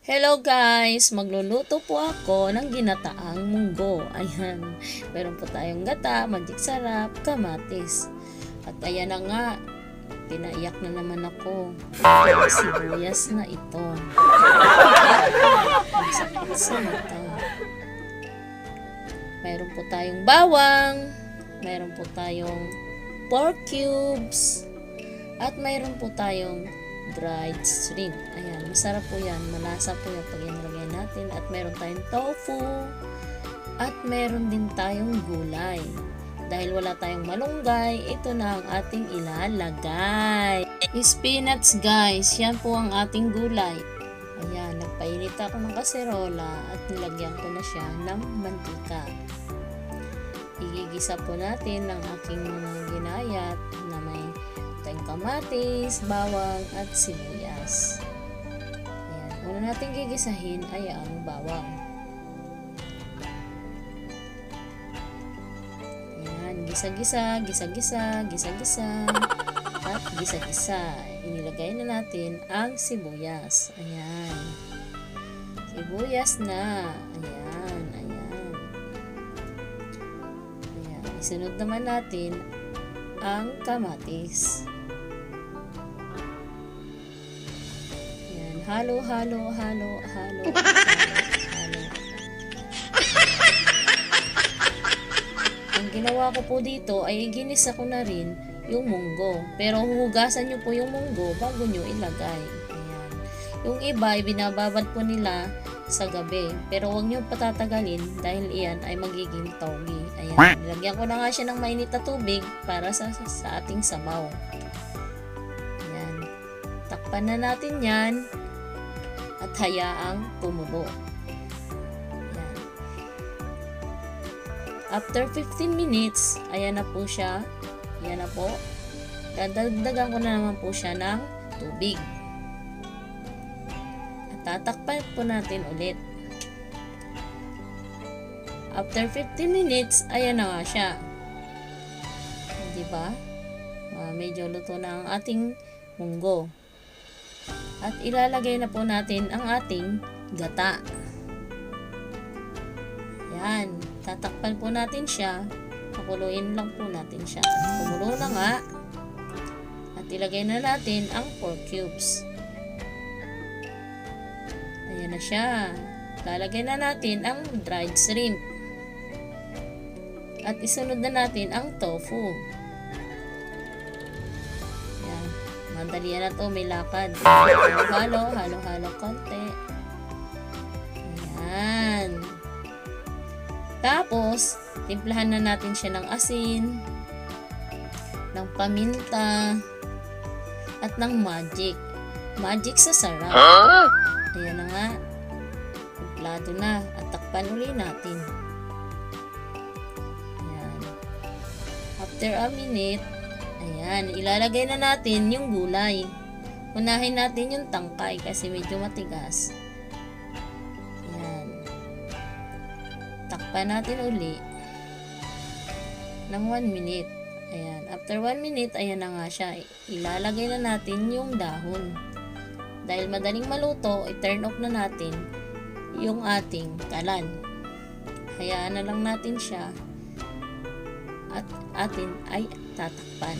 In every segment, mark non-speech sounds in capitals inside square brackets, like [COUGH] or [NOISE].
Hello guys! Magluluto po ako ng ginataang munggo. Ayan. Meron po tayong gata, magic sarap, kamatis. At ayan na nga, pinaiyak na naman ako. Ito, sibuyas na ito. [LAUGHS] Sakit sa. Meron po tayong bawang. Meron po tayong pork cubes. At mayroon po tayong dried shrimp. Ayan, masarap po yan. Malasa po yan pag inilagay natin. At meron tayong tofu. At meron din tayong gulay. Dahil wala tayong malunggay, ito na ang ating ilalagay. Spinach guys, yan po ang ating gulay. Ayan, nagpainit ako ng kaserola at nilagyan ko na siya ng mantika. Igigisa po natin ang aking ginayat na may tayong kamatis, bawang at sibuyas. Ayan. Una natin gigisahin ay ang bawang. Ayan. Gisa-gisa, gisa-gisa, gisa-gisa, at gisa-gisa. Inilagay na natin ang sibuyas. Ayan. Sibuyas na. Ayan, ayan. Ayan. Isunod naman natin ang kamatis. Halo, halo, halo, halo, halo, [LAUGHS] halo. Ang ginawa ko po dito ay ginisa ko na rin yung munggo. Pero huhugasan nyo po yung munggo bago nyo ilagay. Ayan. Yung iba ay binababad po nila sa gabi. Pero huwag nyo patatagalin dahil iyan ay magiging togi. Ayan. Nilagyan ko na nga siya ng mainit na tubig para sa, sa, sa ating sabaw. Ayan. Takpan na natin yan at hayaang kumulo. Ayan. After 15 minutes, ayan na po siya. Ayan na po. Dadagdagan ko na naman po siya ng tubig. At tatakpan po natin ulit. After 15 minutes, ayan na nga siya. Di ba? Ah, medyo luto na ang ating munggo. At ilalagay na po natin ang ating gata. Yan. Tatakpan po natin siya. Pakuluin lang po natin siya. Kumulo na nga. At ilagay na natin ang pork cubes. Ayan na siya. Lalagay na natin ang dried shrimp. At isunod na natin ang tofu. Madali na to, may lakad. Halo-halo, halo-halo konti. Ayan. Tapos, timplahan na natin siya ng asin, ng paminta, at ng magic. Magic sa sarap. Ayan na nga. Kumplado na. At takpan uli natin. Ayan. After a minute, ayan, ilalagay na natin yung gulay. Unahin natin yung tangkay kasi medyo matigas. Ayan. Takpan natin uli ng 1 minute. Ayan. After 1 minute, ayan na nga siya. Ilalagay na natin yung dahon. Dahil madaling maluto, i-turn off na natin yung ating kalan. Hayaan na lang natin siya at atin ay tatakpan.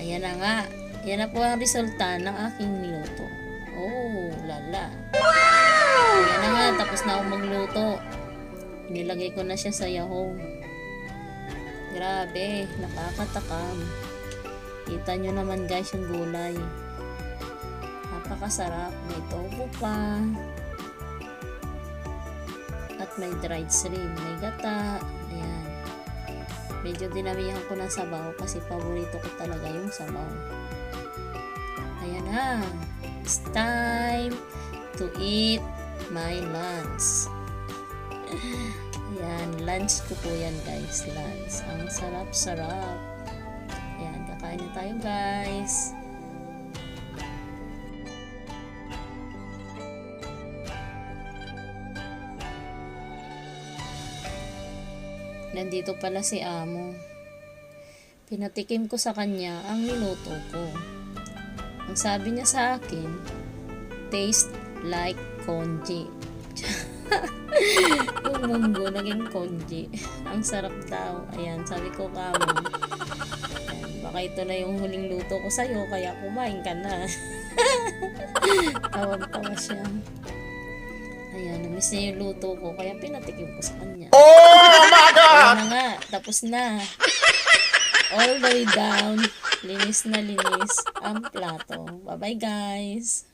Ayan na nga. Yan na po ang resulta ng aking niluto. Oh, lala. Ayan na nga, tapos na ako magluto. Nilagay ko na siya sa yahong. Grabe, nakakatakam. Kita nyo naman guys yung gulay. Napakasarap. May tofu pa. At may dried shrimp. May gata. Ayan. Medyo dinamihan ko ng sabaw kasi paborito ko talaga yung sabaw. Ayan na. It's time to eat my lunch. Ayan, lunch ko po yan guys. Lunch. Ang sarap-sarap. Ayan, kakain na tayo guys. Nandito pala si Amo. Pinatikim ko sa kanya ang niluto ko. Ang sabi niya sa akin, taste like konji. [LAUGHS] yung munggo naging konji. Ang sarap daw. Ayan, sabi ko kamon. Ayan, baka ito na yung huling luto ko sa'yo, kaya kumain ka na. [LAUGHS] Tawag-tawa siya. Ayan, namiss niya yung luto ko, kaya pinatikim ko sa kanya. Oh my God! Ayan na nga, tapos na. All the way down. Linis na linis ang plato. Bye-bye guys!